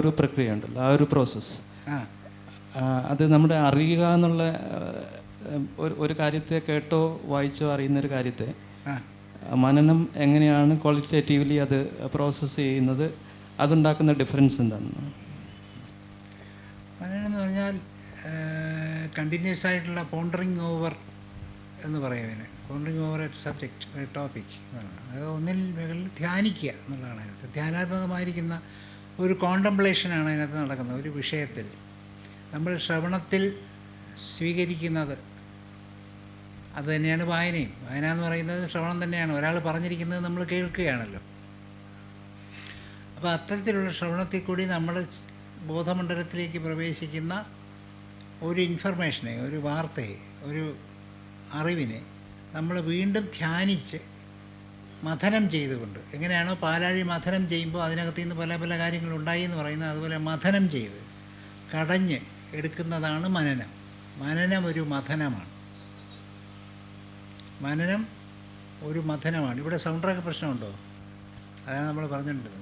ഒരു പ്രക്രിയ ഉണ്ടല്ലോ ആ ഒരു പ്രോസസ്സ് അത് നമ്മുടെ അറിയുക എന്നുള്ള ഒരു കാര്യത്തെ കേട്ടോ വായിച്ചോ അറിയുന്ന ഒരു കാര്യത്തെ മനനം എങ്ങനെയാണ് ക്വാളിറ്റേറ്റീവ്ലി അത് പ്രോസസ്സ് ചെയ്യുന്നത് അതുണ്ടാക്കുന്ന ഡിഫറൻസ് എന്താണ്? മനനം എന്ന് പറഞ്ഞാൽ കണ്ടിന്യൂസ് ആയിട്ടുള്ള പോണ്ടറിങ് ഓവർ എന്ന് പറയും അതിന്. Pondering over a subject topic അത് ഒന്നിൽ മുകളിൽ ധ്യാനിക്കുക എന്നുള്ളതാണ്. ധ്യാനാത്മകമായിരിക്കുന്ന ഒരു കോണ്ടംപ്ലേഷനാണ് അതിനകത്ത് നടക്കുന്നത് ഒരു വിഷയത്തിൽ. നമ്മൾ ശ്രവണത്തിൽ സ്വീകരിക്കുന്നത് അത് തന്നെയാണ് വായനയും. വായന എന്ന് പറയുന്നത് ശ്രവണം തന്നെയാണ്. ഒരാൾ പറഞ്ഞിരിക്കുന്നത് നമ്മൾ കേൾക്കുകയാണല്ലോ. അപ്പോൾ അത്തരത്തിലുള്ള ശ്രവണത്തിൽ കൂടി നമ്മൾ ബോധമണ്ഡലത്തിലേക്ക് പ്രവേശിക്കുന്ന ഒരു ഇൻഫർമേഷനെ ഒരു വാർത്തയെ ഒരു അറിവിനെ നമ്മൾ വീണ്ടും ധ്യാനിച്ച് മഥനം ചെയ്തുകൊണ്ട്. എങ്ങനെയാണോ പാലാഴി മഥനം ചെയ്യുമ്പോൾ അതിനകത്ത് നിന്ന് പല പല കാര്യങ്ങൾ ഉണ്ടായി എന്ന് പറയുന്നത് അതുപോലെ മഥനം ചെയ്ത് കടഞ്ഞ് എടുക്കുന്നതാണ് മനനം. മനനം ഒരു മഥനമാണ് മനനം ഒരു മഥനമാണ് ഇവിടെ സൗണ്ട് ട്രാക്ക് പ്രശ്നമുണ്ടോ? അതാണ് നമ്മൾ പറഞ്ഞിട്ടുള്ളത്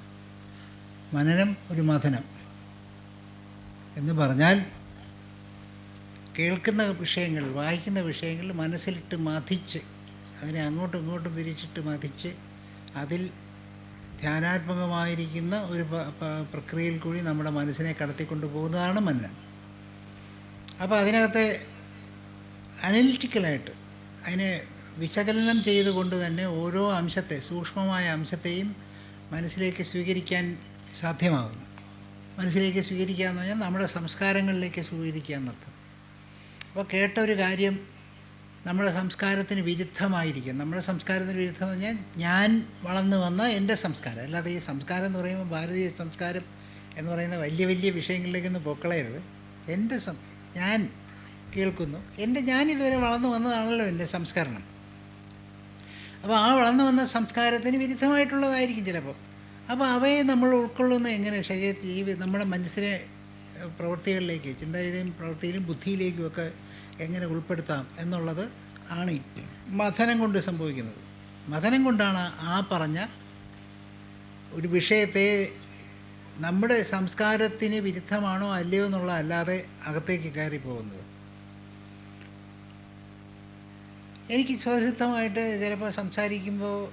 മനനം ഒരു മഥനം എന്ന് പറഞ്ഞാൽ കേൾക്കുന്ന വിഷയങ്ങൾ വായിക്കുന്ന വിഷയങ്ങൾ മനസ്സിലിട്ട് മഥിച്ച് അതിനെ അങ്ങോട്ടും ഇങ്ങോട്ടും തിരിച്ചിട്ട് മതിച്ച് അതിൽ ധ്യാനാത്മകമായിരിക്കുന്ന ഒരു പ്രക്രിയയിൽ കൂടി നമ്മുടെ മനസ്സിനെ കടത്തിക്കൊണ്ട് പോകുന്നതാണ് മനനം. അപ്പോൾ അതിനകത്തെ അനലിറ്റിക്കലായിട്ട് അതിനെ വിശകലനം ചെയ്തുകൊണ്ട് തന്നെ ഓരോ അംശത്തെ സൂക്ഷ്മമായ അംശത്തെയും മനസ്സിലേക്ക് സ്വീകരിക്കാൻ സാധ്യമാകുന്നു മനസ്സിലേക്ക് സ്വീകരിക്കുക എന്ന് പറഞ്ഞാൽ നമ്മുടെ സംസ്കാരങ്ങളിലേക്ക് സ്വീകരിക്കുക എന്നർത്ഥം അപ്പോൾ കേട്ട ഒരു കാര്യം നമ്മുടെ സംസ്കാരത്തിന് വിരുദ്ധമായിരിക്കും. നമ്മുടെ സംസ്കാരത്തിന് വിരുദ്ധം എന്ന് പറഞ്ഞാൽ ഞാൻ വളർന്നു വന്ന എന്റെ സംസ്കാരം. അല്ലാതെ ഈ സംസ്കാരം എന്ന് പറയുമ്പോൾ ഭാരതീയ സംസ്കാരം എന്ന് പറയുന്ന വലിയ വലിയ വിഷയങ്ങളിലേക്കൊന്നും പൊക്കളയരുത്. എന്റെ സം ഞാൻ കേൾക്കുന്നു. എന്റെ ഞാൻ ഇതുവരെ വളർന്നു വന്നതാണല്ലോ എന്റെ സംസ്കരണം. അപ്പോൾ ആ വളർന്നു വന്ന സംസ്കാരത്തിന് വിരുദ്ധമായിട്ടുള്ളതായിരിക്കും ചിലപ്പോൾ. അപ്പോൾ അവയെ നമ്മൾ ഉൾക്കൊള്ളുന്ന എങ്ങനെ ശരീരത്തിൽ ജീവി നമ്മുടെ മനസ്സിനെ ഏഹ്, പ്രവൃത്തികളിലേക്ക് ചിന്തയിലെയും പ്രവൃത്തിയിലും ബുദ്ധിയിലേക്കും ഒക്കെ എങ്ങനെ ഉൾപ്പെടുത്താം എന്നുള്ളത് ആണ് മഥനം കൊണ്ട് സംഭവിക്കുന്നത്. മഥനം കൊണ്ടാണ് ആ പറഞ്ഞ ഒരു വിഷയത്തെ നമ്മുടെ സംസ്കാരത്തിന് വിരുദ്ധമാണോ അല്ലയോ എന്നുള്ള അല്ലാതെ അകത്തേക്ക് കയറി പോകുന്നത്. എനിക്ക് സ്വസിദ്ധമായിട്ട് ചിലപ്പോൾ സംസാരിക്കുമ്പോൾ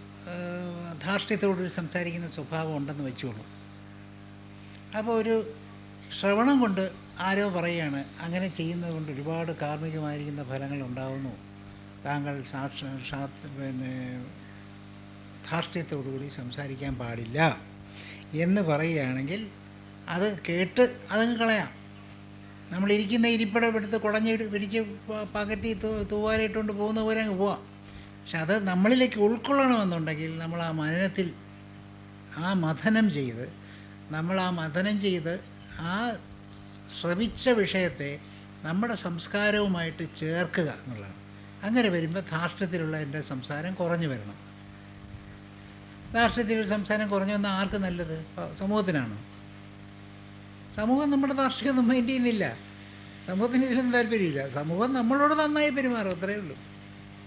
ധാർഷ്ട്യത്തോട് സംസാരിക്കുന്ന സ്വഭാവം ഉണ്ടെന്ന് വെച്ചോളൂ. അപ്പോൾ ഒരു ശ്രവണം കൊണ്ട് ആരോ പറയുകയാണ് അങ്ങനെ ചെയ്യുന്നത് കൊണ്ട് ഒരുപാട് കാർമ്മികമായിരിക്കുന്ന ഫലങ്ങൾ ഉണ്ടാകുന്നു താങ്കൾ സാക്ഷ സാ- പിന്നെ ധാർഷ്ട്യത്തോടുകൂടി സംസാരിക്കാൻ പാടില്ല എന്ന് പറയുകയാണെങ്കിൽ അത് കേട്ട് അതങ്ങ് കളയാം. നമ്മളിരിക്കുന്ന ഇരിപ്പിടം എടുത്ത് കുടഞ്ഞ് വിരിച്ച് പകറ്റി തൂവാലിട്ടുകൊണ്ട് പോകുന്ന പോലെ അങ്ങ് പോവാം. പക്ഷെ അത് നമ്മളിലേക്ക് ഉൾക്കൊള്ളണമെന്നുണ്ടെങ്കിൽ നമ്മൾ ആ മനനത്തിൽ ആ മഥനം ചെയ്ത് നമ്മൾ ആ മഥനം ചെയ്ത് ആ ശ്രവിച്ച വിഷയത്തെ നമ്മുടെ സംസ്കാരവുമായിട്ട് ചേർക്കുക എന്നുള്ളതാണ്. അങ്ങനെ വരുമ്പോൾ ധാർഷ്ട്യത്തിലുള്ള എന്റെ സംസാരം കുറഞ്ഞു വരണം. ധാർഷ്ട്യത്തിലുള്ള സംസാരം കുറഞ്ഞു വന്നാൽ ആർക്ക് നല്ലത്? സമൂഹത്തിനാണ്? സമൂഹം നമ്മുടെ ധാർഷ്ട്യം മൈൻഡ് ചെയ്യുന്നില്ല. സമൂഹത്തിന് ഇതിലൊന്നും താല്പര്യമില്ല. സമൂഹം നമ്മളോട് നന്നായി പെരുമാറും അത്രയേ ഉള്ളൂ.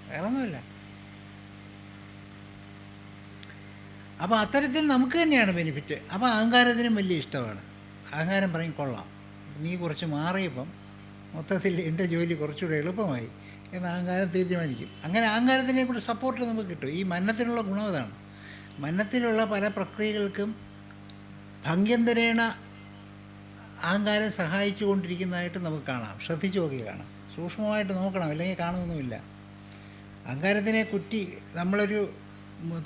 വേറെ ഒന്നുമില്ല അപ്പോൾ അത്തരത്തിൽ നമുക്ക് തന്നെയാണ് ബെനിഫിറ്റ് അപ്പോൾ അഹങ്കാരത്തിനും വലിയ ഇഷ്ടമാണ്. അഹങ്കാരം പറയും കൊള്ളാം. നീ കുറച്ച് മാറിയപ്പം മൊത്തത്തിൽ എന്റെ ജോലി കുറച്ചുകൂടെ എളുപ്പമായി. എന്ന് അഹങ്കാരം തീരുമാനിക്കും. അങ്ങനെ അഹങ്കാരത്തിനെ കൂടി സപ്പോർട്ട് നമുക്ക് കിട്ടും. ഈ മന്നത്തിനുള്ള ഗുണം അതാണ്. മന്നത്തിലുള്ള പല പ്രക്രിയകൾക്കും ഭംഗ്യന്തരേണ അഹങ്കാരം സഹായിച്ചു കൊണ്ടിരിക്കുന്നതായിട്ട് നമുക്ക് കാണാം. ശ്രദ്ധിച്ചു നോക്കി കാണാം. സൂക്ഷ്മമായിട്ട് നോക്കണം. അല്ലെങ്കിൽ കാണുന്നൊന്നുമില്ല. അഹങ്കാരത്തിനെ കുറ്റി നമ്മളൊരു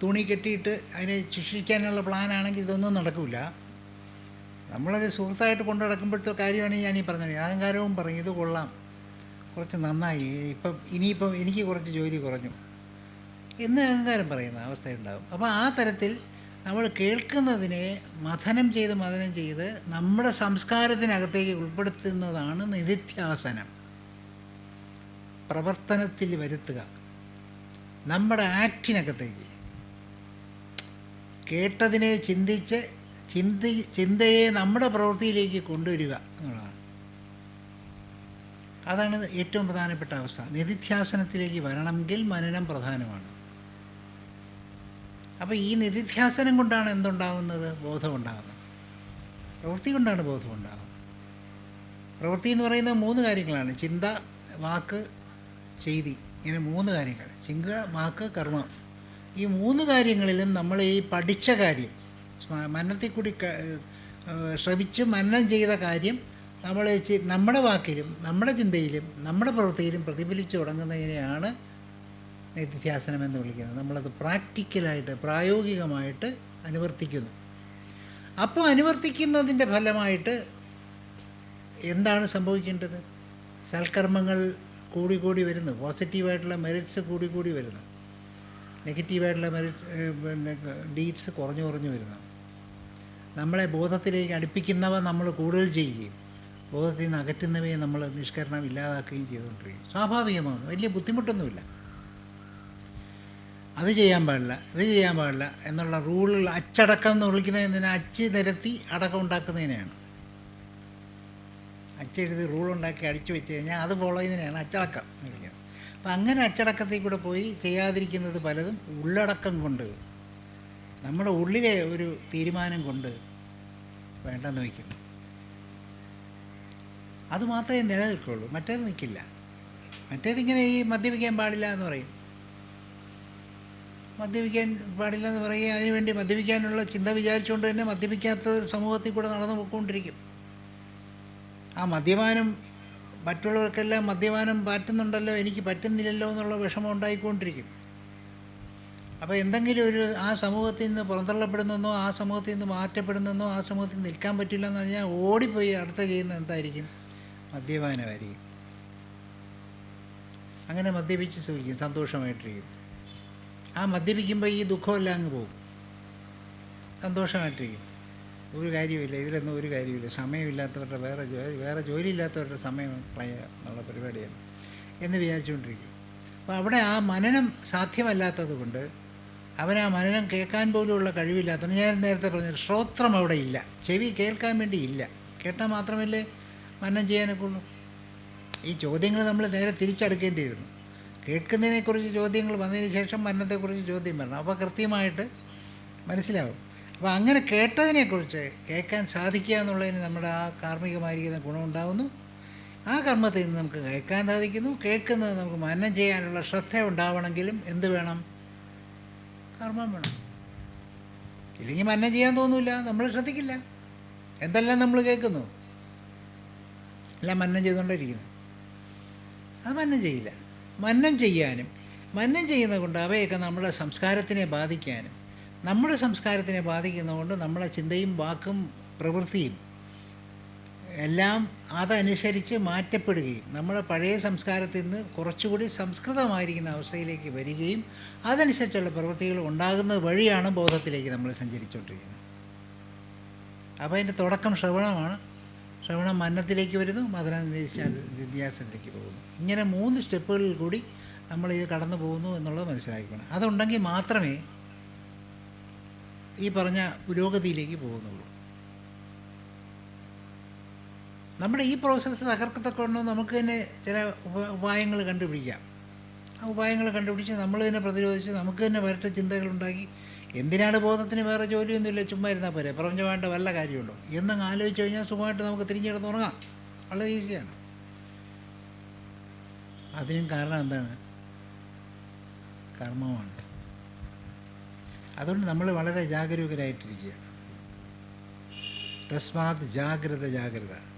തുണി കെട്ടിയിട്ട് അതിനെ ശിക്ഷിക്കാനുള്ള പ്ലാനാണെങ്കിൽ ഇതൊന്നും നടക്കില്ല നമ്മളൊരു സുഹൃത്തായിട്ട് കൊണ്ടു നടക്കുമ്പോഴത്തെ കാര്യമാണ് ഞാൻ ഈ പറഞ്ഞത്. അഹങ്കാരവും പറയും. ഇത് കൊള്ളാം. കുറച്ച് നന്നായി. ഇപ്പം ഇനിയിപ്പം എനിക്ക് കുറച്ച് ജോലി കുറഞ്ഞു. എന്ന് അഹങ്കാരം പറയുന്ന അവസ്ഥയുണ്ടാകും അപ്പോൾ ആ തരത്തിൽ നമ്മൾ കേൾക്കുന്നതിനെ മഥനം ചെയ്ത് മഥനം ചെയ്ത് നമ്മുടെ സംസ്കാരത്തിനകത്തേക്ക് ഉൾപ്പെടുത്തുന്നതാണ് നിധിധ്യാസനം. പ്രവർത്തനത്തിൽ വരുത്തുക. നമ്മുടെ ആക്റ്റിനകത്തേക്ക് കേട്ടതിനെ ചിന്തിച്ച് ചിന്തി ചിന്തയെ നമ്മുടെ പ്രവൃത്തിയിലേക്ക് കൊണ്ടുവരിക എന്നുള്ളതാണ്. അതാണ് ഏറ്റവും പ്രധാനപ്പെട്ട അവസ്ഥ. നിധിധ്യാസനത്തിലേക്ക് വരണമെങ്കിൽ മനനം പ്രധാനമാണ്. അപ്പോൾ ഈ നിധിധ്യാസനം കൊണ്ടാണ് എന്തുണ്ടാകുന്നത് ബോധമുണ്ടാകുന്നത് പ്രവൃത്തി കൊണ്ടാണ് ബോധം ഉണ്ടാകുന്നത് പ്രവൃത്തി എന്ന് പറയുന്നത് മൂന്ന് കാര്യങ്ങളാണ്. ചിന്ത വാക്ക് ചെയ്തി. ഇങ്ങനെ മൂന്ന് കാര്യങ്ങൾ. ചിങ്ക വാക്ക് കർമ്മം. ഈ മൂന്ന് കാര്യങ്ങളിലും നമ്മൾ ഈ പഠിച്ച കാര്യം മനത്തിൽ കൂടി ശ്രമിച്ച് മനനം ചെയ്ത കാര്യം നമ്മൾ നമ്മുടെ വാക്കിലും നമ്മുടെ ചിന്തയിലും നമ്മുടെ പ്രവൃത്തിയിലും പ്രതിഫലിച്ചു തുടങ്ങുന്നതിനെയാണ് നിത്യധ്യാസനം എന്ന് വിളിക്കുന്നത്. നമ്മളത് പ്രാക്ടിക്കലായിട്ട് പ്രായോഗികമായിട്ട് അനുവർത്തിക്കുന്നു. അപ്പോൾ അനുവർത്തിക്കുന്നതിന്റെ ഫലമായിട്ട് എന്താണ് സംഭവിക്കേണ്ടത്? സൽക്കർമ്മങ്ങൾ കൂടി കൂടി വരുന്നു. പോസിറ്റീവായിട്ടുള്ള മെറിറ്റ്സ് കൂടി കൂടി വരുന്നു. നെഗറ്റീവായിട്ടുള്ള മെറിറ്റ് പിന്നെ ഡീഡ്സ് കുറഞ്ഞു കുറഞ്ഞു വരുന്നു. നമ്മളെ ബോധത്തിലേക്ക് അടുപ്പിക്കുന്നവ നമ്മൾ കൂടുതൽ ചെയ്യുകയും ബോധത്തിൽ നിന്ന് അകറ്റുന്നവയെ നമ്മൾ നിഷ്കരണം ഇല്ലാതാക്കുകയും ചെയ്തുകൊണ്ടിരിക്കും സ്വാഭാവികമാണ്? വലിയ ബുദ്ധിമുട്ടൊന്നുമില്ല. അത് ചെയ്യാൻ പാടില്ല ഇത് ചെയ്യാൻ പാടില്ല എന്നുള്ള റൂളുകൾ അച്ചടക്കം എന്ന് വിളിക്കുന്നതിന് അച്ച് നിരത്തി അടക്കം ഉണ്ടാക്കുന്നതിനെയാണ്. അച്ചെഴുതി റൂൾ ഉണ്ടാക്കി അടിച്ചു വെച്ച് കഴിഞ്ഞാൽ അത് ഫോളോ ചെയ്യുന്നതിനാണ് അച്ചടക്കം എന്ന് വിളിക്കുന്നത്. അപ്പം അങ്ങനെ അച്ചടക്കത്തിൽ കൂടെ പോയി ചെയ്യാതിരിക്കുന്നത് പലതും ഉള്ളടക്കം കൊണ്ട് നമ്മുടെ ഉള്ളിലെ ഒരു തീരുമാനം കൊണ്ട് വേണ്ടെന്ന് വയ്ക്കുന്നു. അത് മാത്രമേ നിലനിൽക്കുള്ളൂ. മറ്റേത് നിൽക്കില്ല. മറ്റേതിങ്ങനെ ഈ മദ്യപിക്കാൻ പാടില്ല എന്ന് പറയും. മദ്യപിക്കാൻ പാടില്ല എന്ന് പറയുക അതിനുവേണ്ടി മദ്യപിക്കാനുള്ള ചിന്ത വിചാരിച്ചുകൊണ്ട് തന്നെ മദ്യപിക്കാത്ത സമൂഹത്തിൽ കൂടെ നടന്നു പോയിക്കൊണ്ടിരിക്കും. ആ മദ്യപാനം മറ്റുള്ളവർക്കെല്ലാം മദ്യപാനം പറ്റുന്നുണ്ടല്ലോ എനിക്ക് പറ്റുന്നില്ലല്ലോ എന്നുള്ള വിഷമം ഉണ്ടായിക്കൊണ്ടിരിക്കും. അപ്പോൾ എന്തെങ്കിലും ഒരു ആ സമൂഹത്തിൽ നിന്ന് പുറന്തള്ളപ്പെടുന്നെന്നോ ആ സമൂഹത്തിൽ നിന്ന് മാറ്റപ്പെടുന്നെന്നോ ആ സമൂഹത്തിൽ നിൽക്കാൻ പറ്റില്ല എന്ന് പറഞ്ഞാൽ ഓടിപ്പോയി അടുത്ത ചെയ്യുന്നത് എന്തായിരിക്കും? മദ്യപാനമായിരിക്കും അങ്ങനെ മദ്യപിച്ച് സുഖിക്കും സന്തോഷമായിട്ടിരിക്കും. ആ മദ്യപിക്കുമ്പോൾ ഈ ദുഃഖമെല്ലാം അങ്ങ് പോകും. സന്തോഷമായിട്ടിരിക്കും. ഒരു കാര്യമില്ല ഇതിലൊന്നും ഒരു കാര്യമില്ല സമയമില്ലാത്തവരുടെ വേറെ ജോലി വേറെ ജോലി ഇല്ലാത്തവരുടെ സമയം കളയുക എന്നുള്ള പരിപാടിയാണ് എന്ന് വിചാരിച്ചുകൊണ്ടിരിക്കും. അപ്പോൾ അവിടെ ആ മനനം സാധ്യമല്ലാത്തത് കൊണ്ട് അവനാ മനനം കേൾക്കാൻ പോലുമുള്ള കഴിവില്ലാത്തതുകൊണ്ട് ഞാൻ നേരത്തെ പറഞ്ഞു ശ്രോത്രം അവിടെ ഇല്ല. ചെവി കേൾക്കാൻ വേണ്ടി ഇല്ല. കേട്ടാൽ മാത്രമല്ലേ മനനം ചെയ്യാനൊക്കെ ഉള്ളൂ ഈ ചോദ്യങ്ങൾ നമ്മൾ നേരെ തിരിച്ചടുക്കേണ്ടിയിരുന്നു. കേൾക്കുന്നതിനെക്കുറിച്ച് ചോദ്യങ്ങൾ വന്നതിന് ശേഷം മരണത്തെക്കുറിച്ച് ചോദ്യം വരണം. അപ്പോൾ കൃത്യമായിട്ട് മനസ്സിലാവും. അപ്പോൾ അങ്ങനെ കേട്ടതിനെക്കുറിച്ച് കേൾക്കാൻ സാധിക്കുക എന്നുള്ളതിന് നമ്മുടെ ആ കാർമ്മികമായിരിക്കുന്ന ഗുണമുണ്ടാകുന്നു ആ കർമ്മത്തിൽ നിന്ന് നമുക്ക് കേൾക്കാൻ സാധിക്കുന്നു. കേൾക്കുന്നത് നമുക്ക് മനനം ചെയ്യാനുള്ള ശ്രദ്ധ ഉണ്ടാവണമെങ്കിലും എന്ത് വേണം? കർമ്മം വേണം. ഇല്ലെങ്കിൽ മനനം ചെയ്യാൻ തോന്നില്ല. നമ്മൾ ശ്രദ്ധിക്കില്ല. എന്തെല്ലാം നമ്മൾ കേൾക്കുന്നു? എല്ലാം മന്നം ചെയ്തുകൊണ്ടിരിക്കുന്നു അത് മന്നം ചെയ്യില്ല. മന്നം ചെയ്യാനും മന്നം ചെയ്യുന്നത് കൊണ്ട് അവയൊക്കെ നമ്മുടെ സംസ്കാരത്തിനെ ബാധിക്കാനും നമ്മുടെ സംസ്കാരത്തിനെ ബാധിക്കുന്നതുകൊണ്ട് നമ്മളെ ചിന്തയും വാക്കും പ്രവൃത്തിയും എല്ലാം അതനുസരിച്ച് മാറ്റപ്പെടുകയും നമ്മുടെ പഴയ സംസ്കാരത്തിൽ നിന്ന് കുറച്ചുകൂടി സംസ്കൃതമായിരിക്കുന്ന അവസ്ഥയിലേക്ക് വരികയും അതനുസരിച്ചുള്ള പ്രവൃത്തികൾ ഉണ്ടാകുന്ന വഴിയാണ് ബോധത്തിലേക്ക് നമ്മൾ സഞ്ചരിച്ചുകൊണ്ടിരിക്കുന്നത്. അപ്പോൾ അതിന്റെ തുടക്കം ശ്രവണമാണ്. ശ്രവണം മന്നത്തിലേക്ക് വരുന്നു മദന നിത്യാസനത്തിലേക്ക് പോകുന്നു. ഇങ്ങനെ മൂന്ന് സ്റ്റെപ്പുകളിൽ കൂടി നമ്മൾ ഇത് കടന്നു പോകുന്നു എന്നുള്ളത് മനസ്സിലാക്കിക്കണം അതുണ്ടെങ്കിൽ മാത്രമേ ഈ പറഞ്ഞ പുരോഗതിയിലേക്ക് പോകുന്നുള്ളൂ. നമ്മുടെ ഈ പ്രോസസ്സ് തകർക്കത്തക്കൊണ്ട് നമുക്ക് തന്നെ ചില ഉപ ഉപായങ്ങൾ കണ്ടുപിടിക്കാം. ആ ഉപായങ്ങൾ കണ്ടുപിടിച്ച് നമ്മൾ തന്നെ പ്രതിരോധിച്ച് നമുക്ക് തന്നെ വരട്ട ചിന്തകളുണ്ടാക്കി എന്തിനാണ് ബോധത്തിന് വേറെ ജോലിയൊന്നുമില്ല? ചുമ്മാ ഇരുന്നാൽ പോരെ. പ്രപഞ്ചം വേണ്ട വല്ല കാര്യമുണ്ടോ? എന്നങ്ങ് ആലോചിച്ച് കഴിഞ്ഞാൽ സുഖമായിട്ട് നമുക്ക് തിരിഞ്ഞു കിടന്ന് ഉറങ്ങാം വളരെ ഈസിയാണ്. അതിനും കാരണം എന്താണ്? കർമ്മമാണ്. അതുകൊണ്ട് നമ്മൾ വളരെ ജാഗരൂകരായിട്ടിരിക്കുക തസ്മാത് ജാഗ്രത ജാഗ്രത.